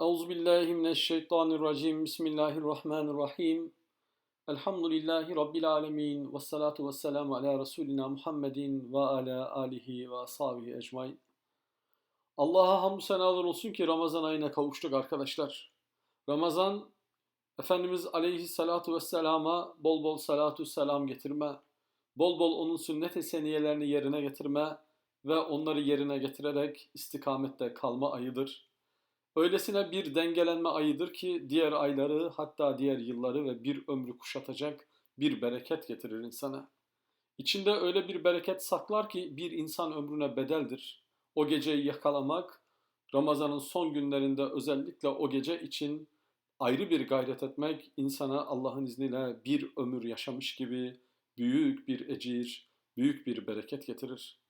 Euzubillahimineşşeytanirracim. Bismillahirrahmanirrahim. Elhamdülillahi Rabbil alemin. Ve salatu ve selamu ala Resulina Muhammedin ve ala alihi ve ashabihi ecmain. Allah'a hamdü senalar olsun ki Ramazan ayına kavuştuk arkadaşlar. Ramazan, Efendimiz aleyhissalatu vesselama bol bol salatu selam getirme, bol bol onun sünnet-i seniyelerini yerine getirme ve onları yerine getirerek istikamette kalma ayıdır. Öylesine bir dengelenme ayıdır ki diğer ayları hatta diğer yılları ve bir ömrü kuşatacak bir bereket getirir insana. İçinde öyle bir bereket saklar ki bir insan ömrüne bedeldir. O geceyi yakalamak, Ramazan'ın son günlerinde özellikle o gece için ayrı bir gayret etmek insana Allah'ın izniyle bir ömür yaşamış gibi büyük bir ecir, büyük bir bereket getirir.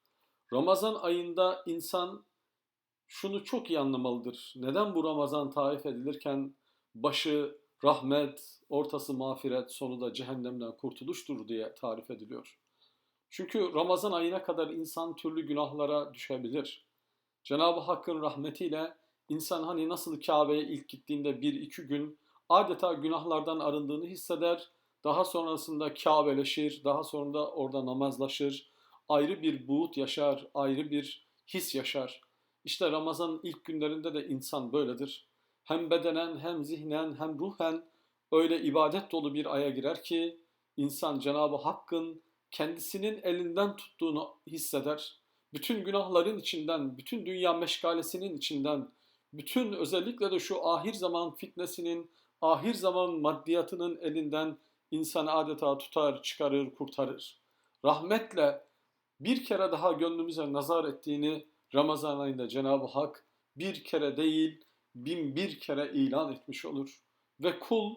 Ramazan ayında insan şunu çok iyi anlamalıdır. Neden bu Ramazan tarif edilirken başı rahmet, ortası mağfiret, sonu da cehennemden kurtuluştur diye tarif ediliyor. Çünkü Ramazan ayına kadar insan türlü günahlara düşebilir. Cenab-ı Hakk'ın rahmetiyle insan hani nasıl Kabe'ye ilk gittiğinde bir iki gün adeta günahlardan arındığını hisseder. Daha sonrasında Kabe'leşir, daha sonra da orada namazlaşır. Ayrı bir buğut yaşar, ayrı bir his yaşar. İşte Ramazan ilk günlerinde de insan böyledir. Hem bedenen hem zihnen hem ruhen öyle ibadet dolu bir aya girer ki insan Cenab-ı Hakk'ın kendisinin elinden tuttuğunu hisseder. Bütün günahların içinden, bütün dünya meşgalesinin içinden, bütün özellikle de şu ahir zaman fitnesinin, ahir zaman maddiyatının elinden insan adeta tutar, çıkarır, kurtarır. Rahmetle bir kere daha gönlümüze nazar ettiğini Ramazan ayında Cenab-ı Hak bir kere değil bin bir kere ilan etmiş olur. Ve kul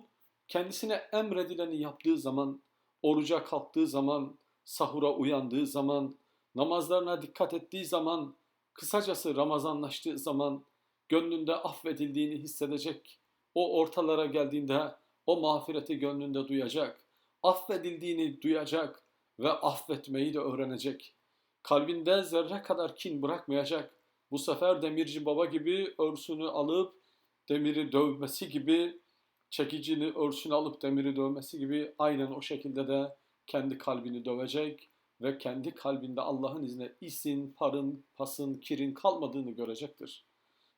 kendisine emredileni yaptığı zaman, oruca kalktığı zaman, sahura uyandığı zaman, namazlarına dikkat ettiği zaman, kısacası Ramazanlaştığı zaman gönlünde affedildiğini hissedecek. O ortalara geldiğinde o mağfireti gönlünde duyacak. Affedildiğini duyacak ve affetmeyi de öğrenecek. Kalbinde zerre kadar kin bırakmayacak. Bu sefer demirci baba gibi örsünü alıp demiri dövmesi gibi, çekicini örsünü alıp demiri dövmesi gibi aynen o şekilde de kendi kalbini dövecek ve kendi kalbinde Allah'ın izniyle isin, parın, pasın, kirin kalmadığını görecektir.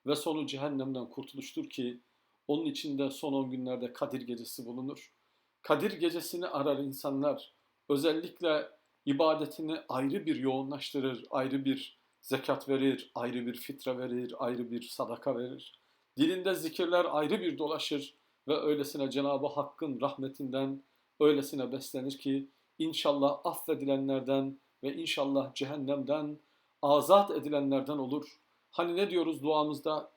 Ve sonu cehennemden kurtuluştur ki onun içinde son 10 günlerde Kadir gecesi bulunur. Kadir gecesini arar insanlar. Özellikle ibadetini ayrı bir yoğunlaştırır, ayrı bir zekat verir, ayrı bir fitre verir, ayrı bir sadaka verir. Dilinde zikirler ayrı bir dolaşır ve öylesine Cenab-ı Hakk'ın rahmetinden öylesine beslenir ki inşallah affedilenlerden ve inşallah cehennemden azat edilenlerden olur. Hani ne diyoruz duamızda?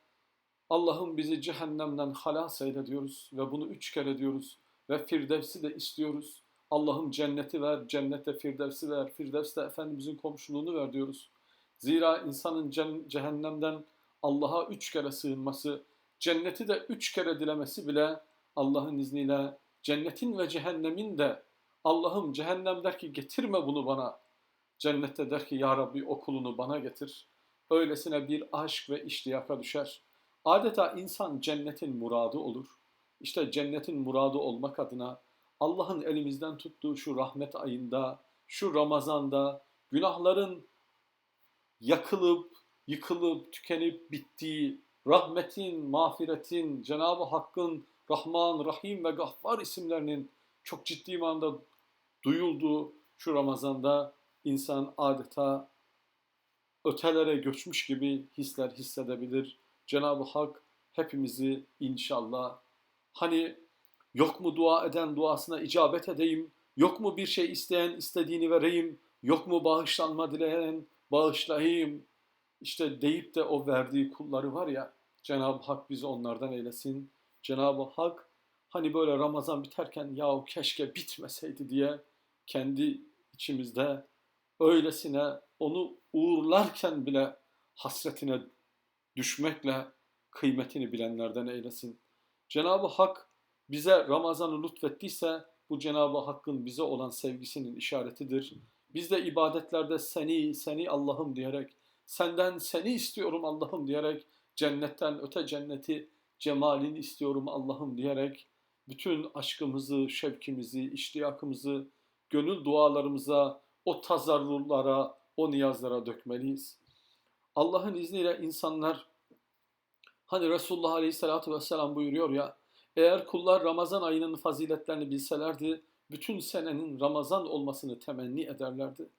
Allah'ım bizi cehennemden halas eyle diyoruz ve bunu üç kere diyoruz ve Firdevs'i de istiyoruz. Allah'ım cenneti ver, cennette Firdevs'i ver, Firdevs'te Efendimizin komşuluğunu ver diyoruz. Zira insanın cehennemden Allah'a üç kere sığınması, cenneti de üç kere dilemesi bile Allah'ın izniyle cennetin ve cehennemin de Allah'ım cehennem der ki getirme bunu bana. Cennette der ki ya Rabbi okulunu bana getir. Öylesine bir aşk ve iştiyaka düşer. Adeta insan cennetin muradı olur. İşte cennetin muradı olmak adına Allah'ın elimizden tuttuğu şu rahmet ayında, şu Ramazan'da günahların yakılıp, yıkılıp, tükenip bittiği, rahmetin, mağfiretin, Cenab-ı Hakk'ın Rahman, Rahim ve Gaffar isimlerinin çok ciddi manada duyulduğu şu Ramazan'da insan adeta ötelere göçmüş gibi hisler hissedebilir. Cenab-ı Hak hepimizi inşallah hani Yok mu dua eden duasına icabet edeyim? Yok mu bir şey isteyen istediğini vereyim? Yok mu bağışlanma dileyen bağışlayayım? İşte deyip de o verdiği kulları var ya Cenab-ı Hak bizi onlardan eylesin. Cenab-ı Hak hani böyle Ramazan biterken yahu keşke bitmeseydi diye kendi içimizde öylesine onu uğurlarken bile hasretine düşmekle kıymetini bilenlerden eylesin. Cenab-ı Hak bize Ramazan'ı lütfettiyse bu Cenab-ı Hakk'ın bize olan sevgisinin işaretidir. Biz de ibadetlerde seni, seni Allah'ım diyerek, senden seni istiyorum Allah'ım diyerek cennetten öte cenneti cemalini istiyorum Allah'ım diyerek bütün aşkımızı, şevkimizi, iştiyakımızı, gönül dualarımıza, o tazarrulara, o niyazlara dökmeliyiz. Allah'ın izniyle insanlar hani Resulullah Aleyhisselatü Vesselam buyuruyor ya eğer kullar Ramazan ayının faziletlerini bilselerdi bütün senenin Ramazan olmasını temenni ederlerdi.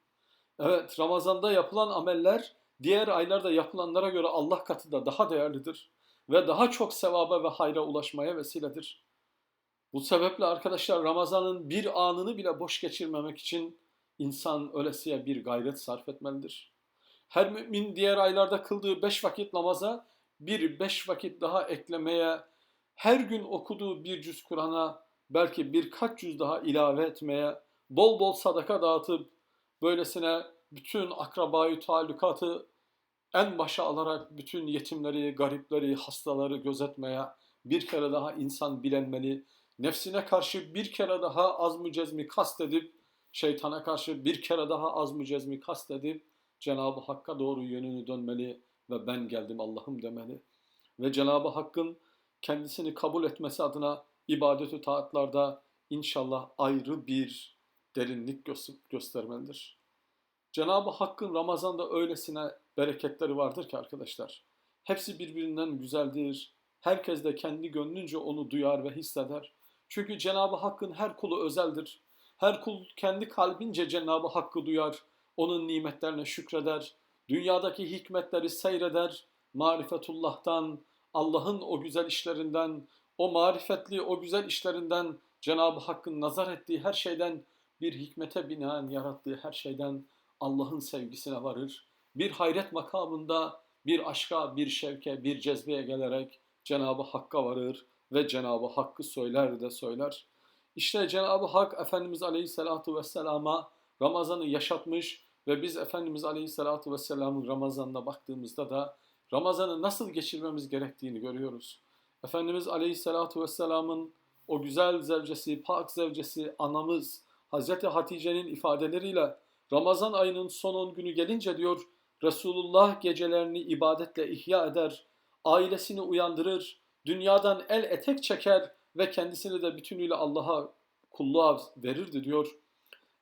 Evet Ramazanda yapılan ameller diğer aylarda yapılanlara göre Allah katında daha değerlidir ve daha çok sevaba ve hayra ulaşmaya vesiledir. Bu sebeple arkadaşlar Ramazan'ın bir anını bile boş geçirmemek için insan ölesiye bir gayret sarf etmelidir. Her mümin diğer aylarda kıldığı beş vakit namaza bir beş vakit daha eklemeye, her gün okuduğu bir cüz Kur'an'a belki birkaç cüz daha ilave etmeye, bol bol sadaka dağıtıp böylesine bütün akrabayı talukatı en başa alarak bütün yetimleri, garipleri, hastaları gözetmeye bir kere daha insan bilenmeli. Nefsine karşı bir kere daha az mı cezmi kastedip, şeytana karşı bir kere daha az mı cezmi kastedip Cenab-ı Hakk'a doğru yönünü dönmeli ve ben geldim Allah'ım demeli. Ve Cenab-ı Hakk'ın kendisini kabul etmesi adına ibadet-ü taatlarda inşallah ayrı bir derinlik göstermelidir. Cenab-ı Hakk'ın Ramazan'da öylesine bereketleri vardır ki arkadaşlar. Hepsi birbirinden güzeldir. Herkes de kendi gönlünce onu duyar ve hisseder. Çünkü Cenab-ı Hakk'ın her kulu özeldir. Her kul kendi kalbince Cenab-ı Hakk'ı duyar, onun nimetlerine şükreder, dünyadaki hikmetleri seyreder, marifetullah'tan, Allah'ın o güzel işlerinden, o marifetli o güzel işlerinden, Cenab-ı Hakk'ın nazar ettiği her şeyden, bir hikmete binaen yarattığı her şeyden Allah'ın sevgisine varır. Bir hayret makamında bir aşka, bir şevke, bir cezbeye gelerek Cenab-ı Hakk'a varır ve Cenab-ı Hakk'ı söyler de söyler. İşte Cenab-ı Hak Efendimiz Aleyhisselatü Vesselam'a Ramazan'ı yaşatmış ve biz Efendimiz Aleyhisselatü Vesselam'ın Ramazan'ına baktığımızda da Ramazan'ı nasıl geçirmemiz gerektiğini görüyoruz. Efendimiz Aleyhisselatü Vesselam'ın o güzel zevcesi, pak zevcesi, anamız Hazreti Hatice'nin ifadeleriyle Ramazan ayının son 10 günü gelince diyor Resulullah gecelerini ibadetle ihya eder, ailesini uyandırır, dünyadan el etek çeker ve kendisini de bütünüyle Allah'a kulluğa verirdi diyor.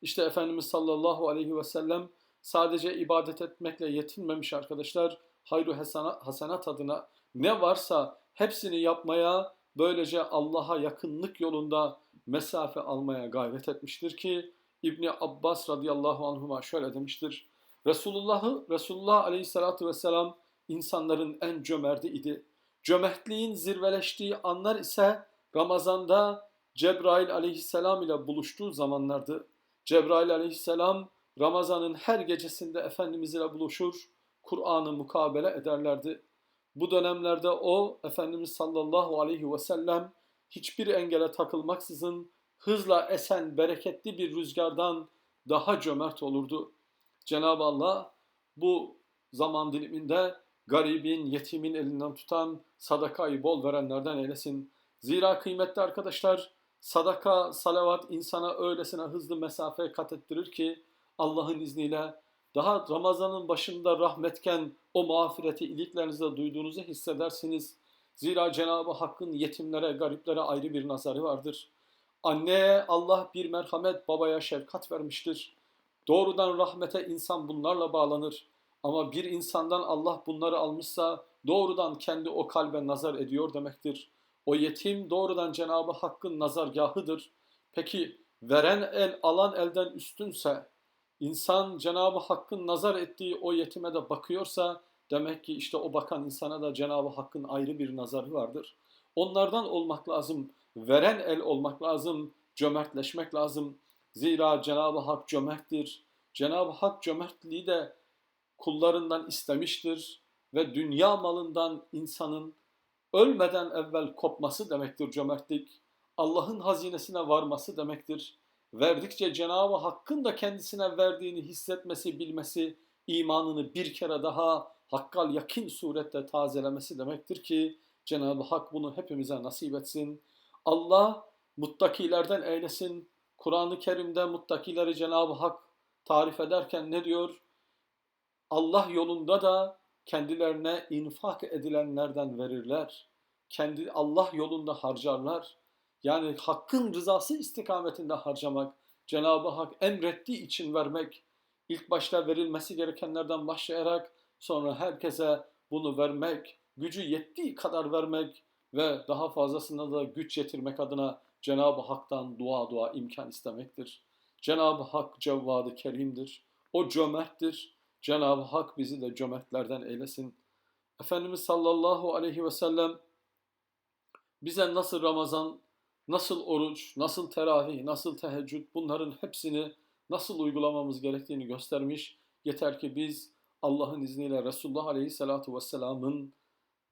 İşte Efendimiz sallallahu aleyhi ve sellem sadece ibadet etmekle yetinmemiş arkadaşlar. Hayru hasenat adına ne varsa hepsini yapmaya, böylece Allah'a yakınlık yolunda mesafe almaya gayret etmiştir ki İbni Abbas radıyallahu anhuma şöyle demiştir. Resulullah'ı Resulullah aleyhissalatu vesselam insanların en cömerti idi. Cömertliğin zirveleştiği anlar ise Ramazan'da Cebrail aleyhisselam ile buluştuğu zamanlardı. Cebrail aleyhisselam Ramazan'ın her gecesinde Efendimiz ile buluşur, Kur'an'ı mukabele ederlerdi. Bu dönemlerde o Efendimiz sallallahu aleyhi ve sellem hiçbir engele takılmaksızın hızla esen bereketli bir rüzgardan daha cömert olurdu. Cenab-ı Allah bu zaman diliminde garibin, yetimin elinden tutan, sadakayı bol verenlerden eylesin. Zira kıymetli arkadaşlar, sadaka, salavat insana öylesine hızlı mesafe kat ettirir ki Allah'ın izniyle daha Ramazan'ın başında rahmetken o mağfireti iliklerinizde duyduğunuzu hissedersiniz. Zira Cenab-ı Hakk'ın yetimlere, gariplere ayrı bir nazarı vardır. Anneye Allah bir merhamet, babaya şefkat vermiştir. Doğrudan rahmete insan bunlarla bağlanır. Ama bir insandan Allah bunları almışsa doğrudan kendi o kalbe nazar ediyor demektir. O yetim doğrudan Cenab-ı Hakk'ın nazargahıdır. Peki veren el alan elden üstünse, insan Cenab-ı Hakk'ın nazar ettiği o yetime de bakıyorsa demek ki işte o bakan insana da Cenab-ı Hakk'ın ayrı bir nazarı vardır. Onlardan olmak lazım, veren el olmak lazım, cömertleşmek lazım. Zira Cenab-ı Hak cömerttir. Cenab-ı Hak cömertliği de kullarından istemiştir ve dünya malından insanın ölmeden evvel kopması demektir cömertlik. Allah'ın hazinesine varması demektir. Verdikçe Cenab-ı Hakk'ın da kendisine verdiğini hissetmesi, bilmesi, imanını bir kere daha hakkal yakin surette tazelemesi demektir ki Cenab-ı Hak bunu hepimize nasip etsin. Allah muttakilerden eylesin. Kur'an-ı Kerim'de muttakileri Cenab-ı Hak tarif ederken ne diyor? Allah yolunda da kendilerine infak edilenlerden verirler. kendi Allah yolunda harcarlar. Yani hakkın rızası istikametinde harcamak, Cenab-ı Hak emrettiği için vermek, ilk başta verilmesi gerekenlerden başlayarak sonra herkese bunu vermek, gücü yettiği kadar vermek ve daha fazlasına da güç yetirmek adına Cenab-ı Hak'tan dua dua imkan istemektir. Cenab-ı Hak cevvadı kerimdir. O cömerttir. Cenab-ı Hak bizi de cömertlerden eylesin. Efendimiz sallallahu aleyhi ve sellem bize nasıl Ramazan, nasıl oruç, nasıl teravih, nasıl teheccüd bunların hepsini nasıl uygulamamız gerektiğini göstermiş. Yeter ki biz Allah'ın izniyle Resulullah Aleyhisselatü Vesselam'ın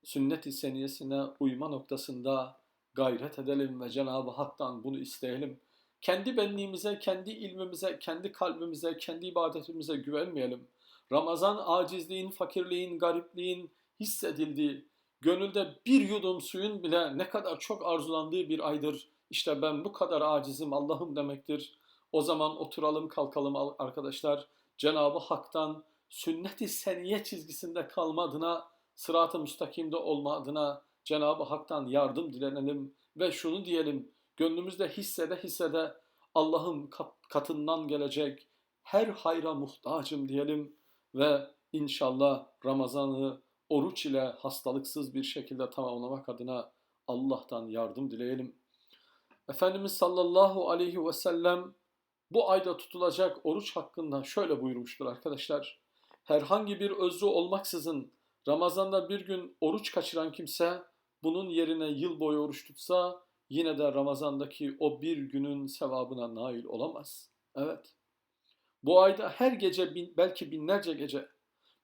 sünnet-i seniyesine uyma noktasında gayret edelim ve Cenab-ı Hak'tan bunu isteyelim. Kendi benliğimize, kendi ilmimize, kendi kalbimize, kendi ibadetimize güvenmeyelim. Ramazan acizliğin, fakirliğin, garipliğin hissedildiği, gönülde bir yudum suyun bile ne kadar çok arzulandığı bir aydır. İşte ben bu kadar acizim Allah'ım demektir. O zaman oturalım kalkalım arkadaşlar. Cenab-ı Hak'tan sünnet-i seniye çizgisinde kalma adına, sırat-ı müstakimde olma adına Cenab-ı Hak'tan yardım dilenelim ve şunu diyelim. Gönlümüzde hissede hissede Allah'ın katından gelecek her hayra muhtacım diyelim ve inşallah Ramazan'ı oruç ile hastalıksız bir şekilde tamamlamak adına Allah'tan yardım dileyelim. Efendimiz sallallahu aleyhi ve sellem bu ayda tutulacak oruç hakkında şöyle buyurmuştur arkadaşlar. Herhangi bir özrü olmaksızın Ramazan'da bir gün oruç kaçıran kimse bunun yerine yıl boyu oruç tutsa yine de Ramazan'daki o bir günün sevabına nail olamaz. Evet. Bu ayda her gece bin, belki binlerce gece,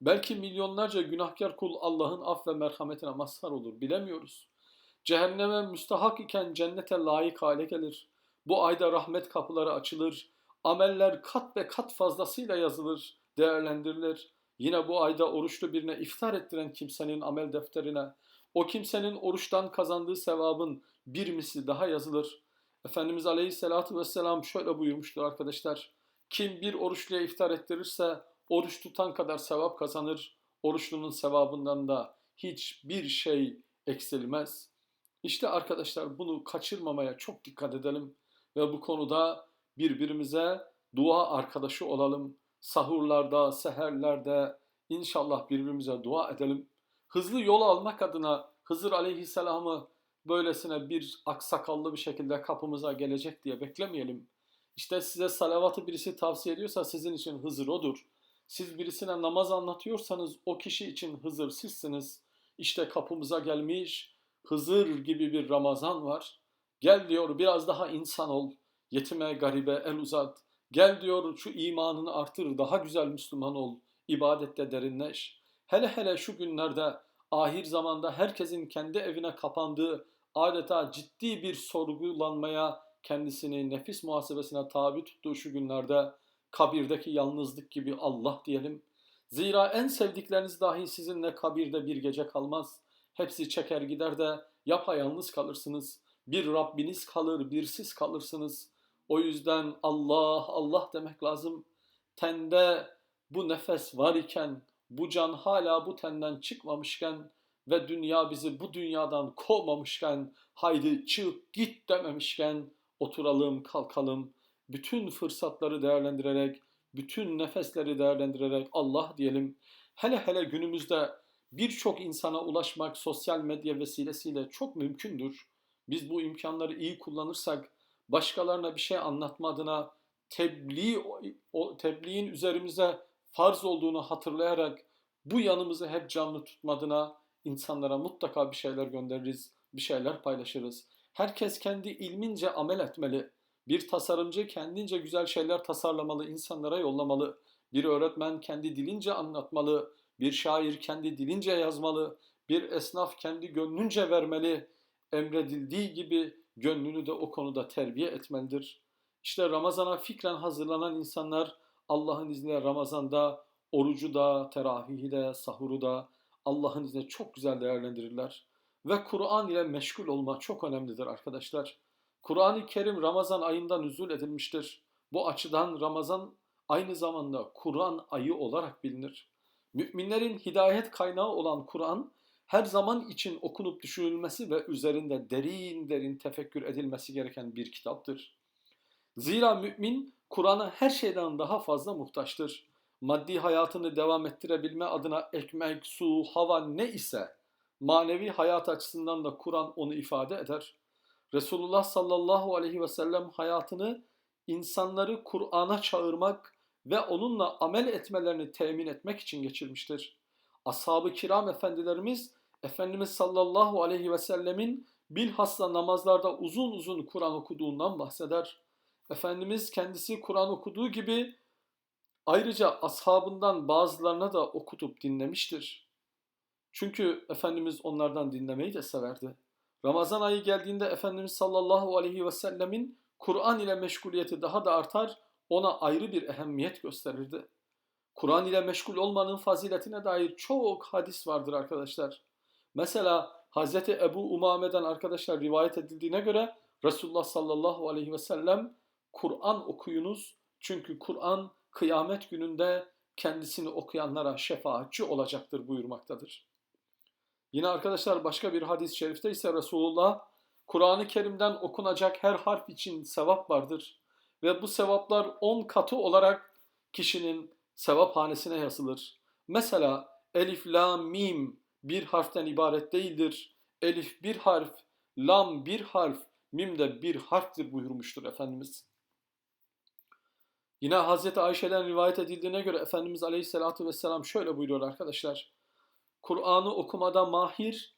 belki milyonlarca günahkar kul Allah'ın af ve merhametine mazhar olur. Bilemiyoruz. Cehenneme müstahak iken cennete layık hale gelir. Bu ayda rahmet kapıları açılır. Ameller kat ve kat fazlasıyla yazılır, değerlendirilir. Yine bu ayda oruçlu birine iftar ettiren kimsenin amel defterine, o kimsenin oruçtan kazandığı sevabın bir misli daha yazılır. Efendimiz Aleyhisselatü Vesselam şöyle buyurmuştur arkadaşlar. Kim bir oruçluya iftar ettirirse oruç tutan kadar sevap kazanır. Oruçlunun sevabından da hiçbir şey eksilmez. İşte arkadaşlar bunu kaçırmamaya çok dikkat edelim ve bu konuda birbirimize dua arkadaşı olalım. Sahurlarda, seherlerde inşallah birbirimize dua edelim. Hızlı yol almak adına Hızır aleyhisselamı böylesine bir aksakallı bir şekilde kapımıza gelecek diye beklemeyelim. İşte size salavatı birisi tavsiye ediyorsa sizin için Hızır odur. Siz birisine namaz anlatıyorsanız o kişi için Hızır sizsiniz. İşte kapımıza gelmiş Hızır gibi bir Ramazan var. Gel diyor biraz daha insan ol. Yetime garibe el uzat. Gel diyor şu imanını artır daha güzel Müslüman ol. İbadette derinleş. Hele hele şu günlerde ahir zamanda herkesin kendi evine kapandığı adeta ciddi bir sorgulanmaya kendisini nefis muhasebesine tabi tuttuğu şu günlerde kabirdeki yalnızlık gibi Allah diyelim. Zira en sevdikleriniz dahi sizinle kabirde bir gece kalmaz. Hepsi çeker gider de yapayalnız kalırsınız. Bir Rabbiniz kalır, bir siz kalırsınız. O yüzden Allah, Allah demek lazım. Tende bu nefes var iken, bu can hala bu tenden çıkmamışken ve dünya bizi bu dünyadan kovmamışken, haydi çık git dememişken oturalım, kalkalım, bütün fırsatları değerlendirerek, bütün nefesleri değerlendirerek Allah diyelim. Hele hele günümüzde birçok insana ulaşmak sosyal medya vesilesiyle çok mümkündür. Biz bu imkanları iyi kullanırsak başkalarına bir şey anlatma adına tebliğ, o tebliğin üzerimize farz olduğunu hatırlayarak bu yanımızı hep canlı tutmadığına insanlara mutlaka bir şeyler göndeririz, bir şeyler paylaşırız. Herkes kendi ilmince amel etmeli. Bir tasarımcı kendince güzel şeyler tasarlamalı, insanlara yollamalı. Bir öğretmen kendi dilince anlatmalı. Bir şair kendi dilince yazmalı. Bir esnaf kendi gönlünce vermeli. Emredildiği gibi gönlünü de o konuda terbiye etmelidir. İşte Ramazan'a fikren hazırlanan insanlar Allah'ın izniyle Ramazan'da orucu da, teravihi de, sahuru da Allah'ın izniyle çok güzel değerlendirirler. Ve Kur'an ile meşgul olma çok önemlidir arkadaşlar. Kur'an-ı Kerim Ramazan ayında nüzul edilmiştir. Bu açıdan Ramazan aynı zamanda Kur'an ayı olarak bilinir. Müminlerin hidayet kaynağı olan Kur'an her zaman için okunup düşünülmesi ve üzerinde derin derin tefekkür edilmesi gereken bir kitaptır. Zira mümin Kur'an'a her şeyden daha fazla muhtaçtır. Maddi hayatını devam ettirebilme adına ekmek, su, hava ne ise manevi hayat açısından da Kur'an onu ifade eder. Resulullah sallallahu aleyhi ve sellem hayatını insanları Kur'an'a çağırmak ve onunla amel etmelerini temin etmek için geçirmiştir. Ashab-ı kiram efendilerimiz Efendimiz sallallahu aleyhi ve sellemin bilhassa namazlarda uzun uzun Kur'an okuduğundan bahseder. Efendimiz kendisi Kur'an okuduğu gibi ayrıca ashabından bazılarına da okutup dinlemiştir. Çünkü Efendimiz onlardan dinlemeyi de severdi. Ramazan ayı geldiğinde Efendimiz sallallahu aleyhi ve sellemin Kur'an ile meşguliyeti daha da artar, ona ayrı bir ehemmiyet gösterirdi. Kur'an ile meşgul olmanın faziletine dair çok hadis vardır arkadaşlar. Mesela Hz. Ebu Umame'den arkadaşlar rivayet edildiğine göre Resulullah sallallahu aleyhi ve sellem Kur'an okuyunuz çünkü Kur'an kıyamet gününde kendisini okuyanlara şefaatçi olacaktır buyurmaktadır. Yine arkadaşlar başka bir hadis-i şerifte ise Resulullah Kur'an-ı Kerim'den okunacak her harf için sevap vardır ve bu sevaplar 10 katı olarak kişinin sevap hanesine yazılır. Mesela elif, la, mim bir harften ibaret değildir. Elif bir harf, lam bir harf, mim de bir harftir buyurmuştur Efendimiz. Yine Hazreti Ayşe'den rivayet edildiğine göre Efendimiz Aleyhisselatü Vesselam şöyle buyuruyor arkadaşlar. Kur'an'ı okumada mahir,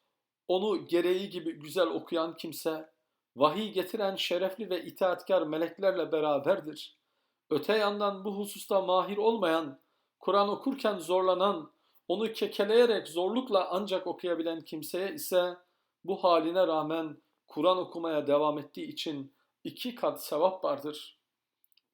onu gereği gibi güzel okuyan kimse, vahiy getiren şerefli ve itaatkar meleklerle beraberdir. Öte yandan bu hususta mahir olmayan, Kur'an okurken zorlanan, onu kekeleyerek zorlukla ancak okuyabilen kimseye ise bu haline rağmen Kur'an okumaya devam ettiği için iki kat sevap vardır.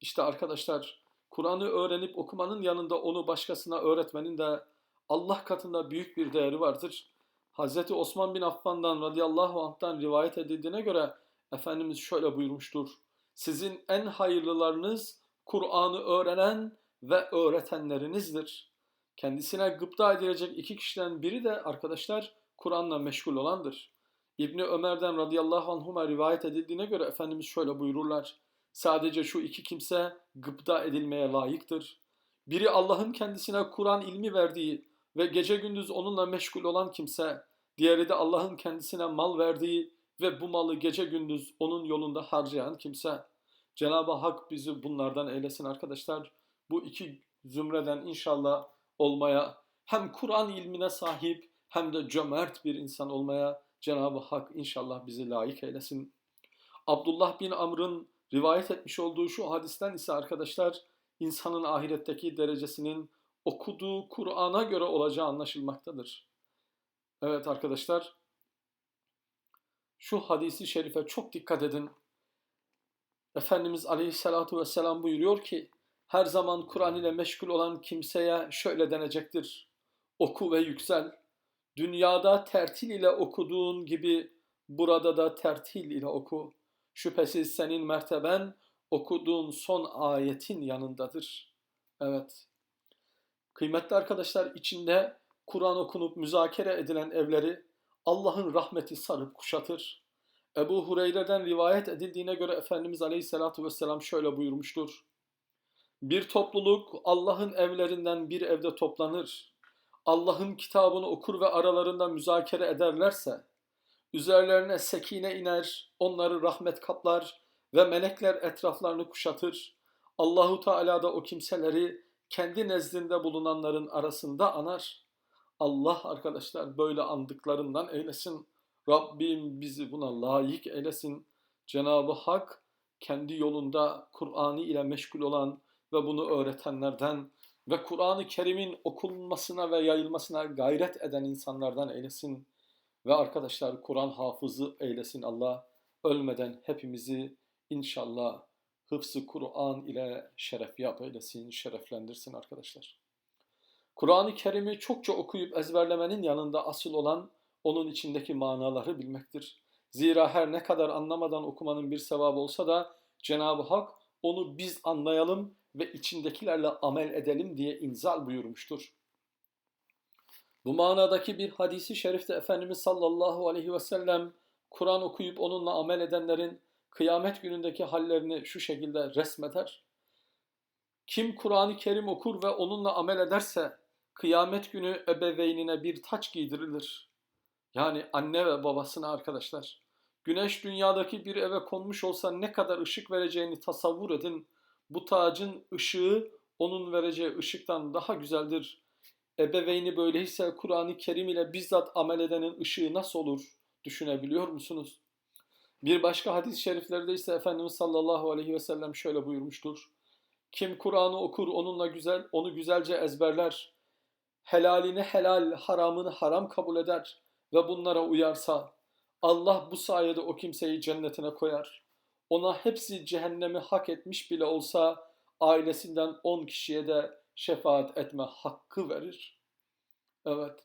İşte arkadaşlar Kur'an'ı öğrenip okumanın yanında onu başkasına öğretmenin de Allah katında büyük bir değeri vardır. Hz. Osman bin Affan'dan radıyallahu anh'tan rivayet edildiğine göre Efendimiz şöyle buyurmuştur. Sizin en hayırlılarınız Kur'an'ı öğrenen ve öğretenlerinizdir. Kendisine gıpta edilecek iki kişiden biri de arkadaşlar Kur'an'la meşgul olandır. İbni Ömer'den radıyallahu anhuma rivayet edildiğine göre Efendimiz şöyle buyururlar. Sadece şu iki kimse gıpta edilmeye layıktır. Biri Allah'ın kendisine Kur'an ilmi verdiği ve gece gündüz onunla meşgul olan kimse, diğeri de Allah'ın kendisine mal verdiği ve bu malı gece gündüz onun yolunda harcayan kimse. Cenab-ı Hak bizi bunlardan eylesin arkadaşlar. Bu iki zümreden inşallah olmaya, hem Kur'an ilmine sahip hem de cömert bir insan olmaya Cenab-ı Hak inşallah bizi layık eylesin. Abdullah bin Amr'ın rivayet etmiş olduğu şu hadisten ise arkadaşlar insanın ahiretteki derecesinin okuduğu Kur'an'a göre olacağı anlaşılmaktadır. Evet arkadaşlar şu hadisi şerife çok dikkat edin. Efendimiz Aleyhisselatü Vesselam buyuruyor ki her zaman Kur'an ile meşgul olan kimseye şöyle denecektir. Oku ve yüksel. Dünyada tertil ile okuduğun gibi burada da tertil ile oku. Şüphesiz senin merteben okuduğun son ayetin yanındadır. Evet. Kıymetli arkadaşlar içinde Kur'an okunup müzakere edilen evleri Allah'ın rahmeti sarıp kuşatır. Ebu Hureyre'den rivayet edildiğine göre Efendimiz Aleyhisselatü Vesselam şöyle buyurmuştur. Bir topluluk Allah'ın evlerinden bir evde toplanır. Allah'ın kitabını okur ve aralarında müzakere ederlerse, üzerlerine sekine iner, onları rahmet kaplar ve melekler etraflarını kuşatır. Allahu Teala da o kimseleri kendi nezdinde bulunanların arasında anar. Allah arkadaşlar böyle andıklarından eylesin. Rabbim bizi buna layık eylesin. Cenab-ı Hak kendi yolunda Kur'an'ı ile meşgul olan ve bunu öğretenlerden ve Kur'an-ı Kerim'in okunmasına ve yayılmasına gayret eden insanlardan eylesin. Ve arkadaşlar Kur'an hafızı eylesin Allah. Ölmeden hepimizi inşallah hıfzı Kur'an ile şeref yap eylesin, şereflendirsin arkadaşlar. Kur'an-ı Kerim'i çokça okuyup ezberlemenin yanında asıl olan onun içindeki manaları bilmektir. Zira her ne kadar anlamadan okumanın bir sevabı olsa da Cenab-ı Hak onu biz anlayalım ve içindekilerle amel edelim diye inzal buyurmuştur. Bu manadaki bir hadisi şerifte Efendimiz sallallahu aleyhi ve sellem Kur'an okuyup onunla amel edenlerin kıyamet günündeki hallerini şu şekilde resmeder. Kim Kur'an-ı Kerim okur ve onunla amel ederse kıyamet günü ebeveynine bir taç giydirilir. Yani anne ve babasına arkadaşlar. Güneş dünyadaki bir eve konmuş olsa ne kadar ışık vereceğini tasavvur edin. Bu tacın ışığı onun vereceği ışıktan daha güzeldir. Ebeveyni böyleyse Kur'an-ı Kerim ile bizzat amel edenin ışığı nasıl olur düşünebiliyor musunuz? Bir başka hadis-i şeriflerde ise Efendimiz sallallahu aleyhi ve sellem şöyle buyurmuştur. Kim Kur'an'ı okur onunla güzel onu güzelce ezberler. Helalini helal, haramını haram kabul eder ve bunlara uyarsa Allah bu sayede o kimseyi cennetine koyar. Ona hepsi cehennemi hak etmiş bile olsa ailesinden on kişiye de şefaat etme hakkı verir. Evet,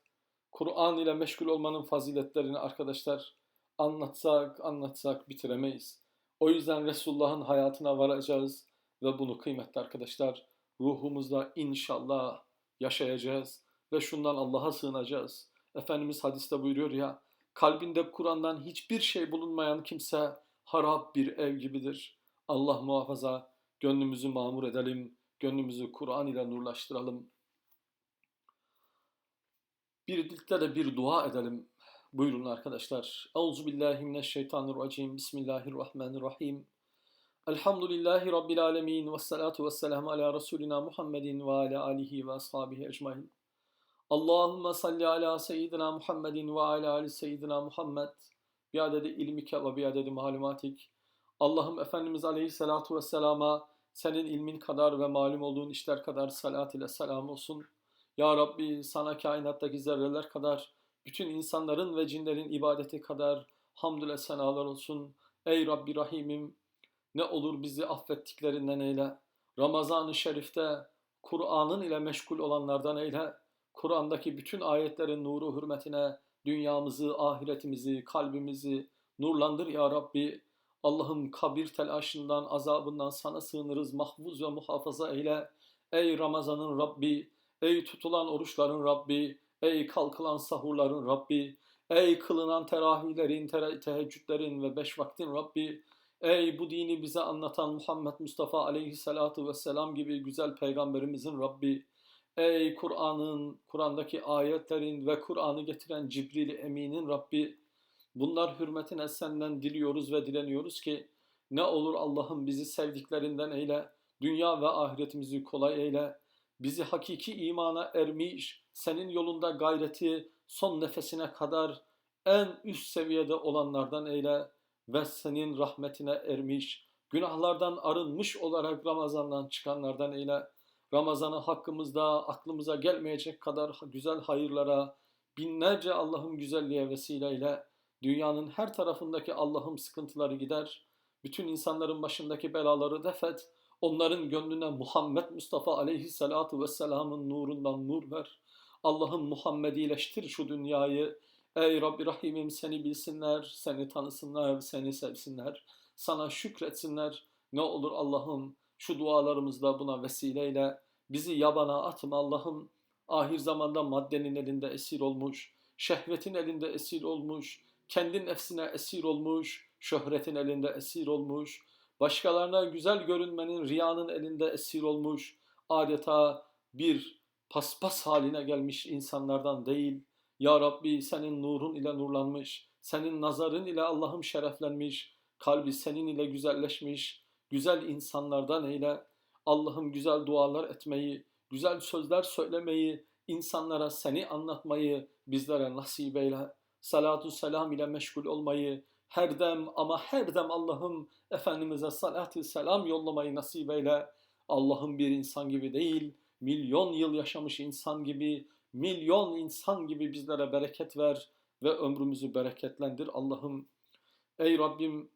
Kur'an ile meşgul olmanın faziletlerini arkadaşlar anlatsak anlatsak bitiremeyiz. O yüzden Resulullah'ın hayatına varacağız ve bunu kıymetli arkadaşlar ruhumuzda inşallah yaşayacağız ve şundan Allah'a sığınacağız. Efendimiz hadiste buyuruyor ya kalbinde Kur'an'dan hiçbir şey bulunmayan kimse harap bir ev gibidir. Allah muhafaza gönlümüzü mamur edelim, gönlümüzü Kur'an ile nurlaştıralım. Birlikte de bir dua edelim. Buyurun arkadaşlar. Euzu billahi mineşşeytanirracim. Bismillahirrahmanirrahim. Elhamdülillahi rabbil alamin ve salatu vesselamu ala resulina Muhammedin ve ala alihi ve ashabihi ecmaîn. Allahumme salli ala seyyidina Muhammedin ve ala ali seyyidina Muhammed bi adedi ilmike ve bi adedi malumatik. Allah'ım Efendimiz aleyhissalatu vesselama senin ilmin kadar ve malum olduğun işler kadar salat ile selam olsun. Ya Rabbi sana kainattaki zerreler kadar, bütün insanların ve cinlerin ibadeti kadar hamdüle senalar olsun. Ey Rabbi Rahimim ne olur bizi affettiklerinden eyle. Ramazan-ı Şerif'te Kur'an'ın ile meşgul olanlardan eyle. Kur'an'daki bütün ayetlerin nuru hürmetine dünyamızı, ahiretimizi, kalbimizi nurlandır ya Rabbi. Allah'ım kabir telaşından, azabından sana sığınırız, mahfuz ve muhafaza eyle. Ey Ramazan'ın Rabbi, ey tutulan oruçların Rabbi, ey kalkılan sahurların Rabbi, ey kılınan teravihlerin, te teheccüdlerin ve beş vaktin Rabbi, ey bu dini bize anlatan Muhammed Mustafa aleyhissalatu vesselam gibi güzel peygamberimizin Rabbi, ey Kur'an'ın, Kur'an'daki ayetlerin ve Kur'an'ı getiren Cibril Emin'in Rabbi, bunlar hürmetine senden diliyoruz ve dileniyoruz ki, ne olur Allah'ım bizi sevdiklerinden eyle, dünya ve ahiretimizi kolay eyle, bizi hakiki imana ermiş, senin yolunda gayreti son nefesine kadar en üst seviyede olanlardan eyle ve senin rahmetine ermiş, günahlardan arınmış olarak Ramazan'dan çıkanlardan eyle. Ramazan'ı hakkımızda aklımıza gelmeyecek kadar güzel hayırlara, binlerce Allah'ın güzelliğe vesileyle dünyanın her tarafındaki Allah'ın sıkıntıları gider, bütün insanların başındaki belaları defet, onların gönlüne Muhammed Mustafa aleyhissalatu vesselamın nurundan nur ver. Allah'ım Muhammedileştir şu dünyayı. Ey Rabbi Rahim'im seni bilsinler, seni tanısınlar, seni sevsinler. Sana şükretsinler. Ne olur Allah'ım şu dualarımızda buna vesileyle bizi yabana atma Allah'ım. Ahir zamanda maddenin elinde esir olmuş, şehvetin elinde esir olmuş, kendi nefsine esir olmuş, şöhretin elinde esir olmuş, başkalarına güzel görünmenin riyanın elinde esir olmuş, adeta bir paspas haline gelmiş insanlardan değil. Ya Rabbi senin nurun ile nurlanmış, senin nazarın ile Allah'ım şereflenmiş, kalbi senin ile güzelleşmiş, güzel insanlardan eyle. Allah'ım güzel dualar etmeyi, güzel sözler söylemeyi, insanlara seni anlatmayı bizlere nasip eyle. Salatu selam ile meşgul olmayı, her dem ama her dem Allah'ım Efendimiz'e salatü selam yollamayı nasip eyle. Allah'ım bir insan gibi değil, milyon yıl yaşamış insan gibi, milyon insan gibi bizlere bereket ver ve ömrümüzü bereketlendir Allah'ım. Ey Rabbim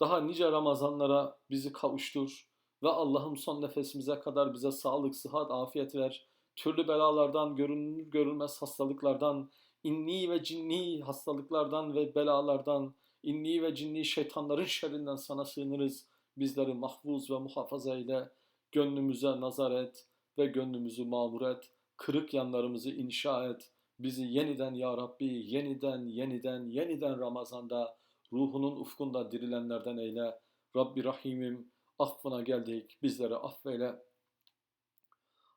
daha nice Ramazanlara bizi kavuştur ve Allah'ım son nefesimize kadar bize sağlık, sıhhat, afiyet ver. Türlü belalardan, görünür görülmez hastalıklardan, inni ve cinni hastalıklardan ve belalardan, inni ve cinni şeytanların şerrinden sana sığınırız. Bizleri mahfuz ve muhafaza eyle. Gönlümüze nazar et ve gönlümüzü mamur et. Kırık yanlarımızı inşa et. bizi yeniden ya Rabbi, yeniden, yeniden, yeniden Ramazan'da ruhunun ufkunda dirilenlerden eyle. Rabbi Rahim'im affına geldik, bizleri affeyle.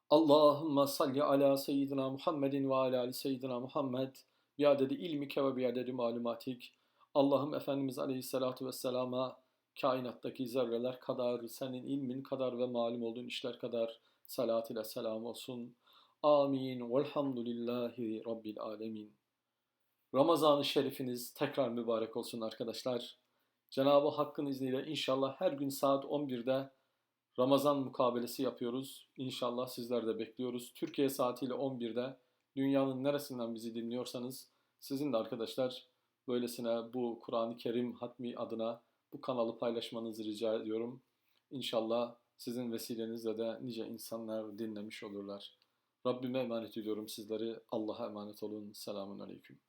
Allahümme salli ala seyyidina Muhammedin ve ala ali seyyidina Muhammed biadedi ilmike ve biadedi malumatik. Allah'ım Efendimiz Aleyhisselatü Vesselam'a kainattaki zerreler kadar, senin ilmin kadar ve malum olduğun işler kadar salat ile selam olsun. Amin. Velhamdülillahi Rabbil alemin. Ramazan-ı Şerifiniz tekrar mübarek olsun arkadaşlar. Cenab-ı Hakk'ın izniyle inşallah her gün saat 11'de Ramazan mukabelesi yapıyoruz. İnşallah sizler de bekliyoruz. Türkiye saatiyle 11'de dünyanın neresinden bizi dinliyorsanız sizin de arkadaşlar böylesine bu Kur'an-ı Kerim hatmi adına bu kanalı paylaşmanızı rica ediyorum. İnşallah sizin vesilenizle de nice insanlar dinlemiş olurlar. Rabbime emanet ediyorum sizleri. Allah'a emanet olun. Selamun Aleyküm.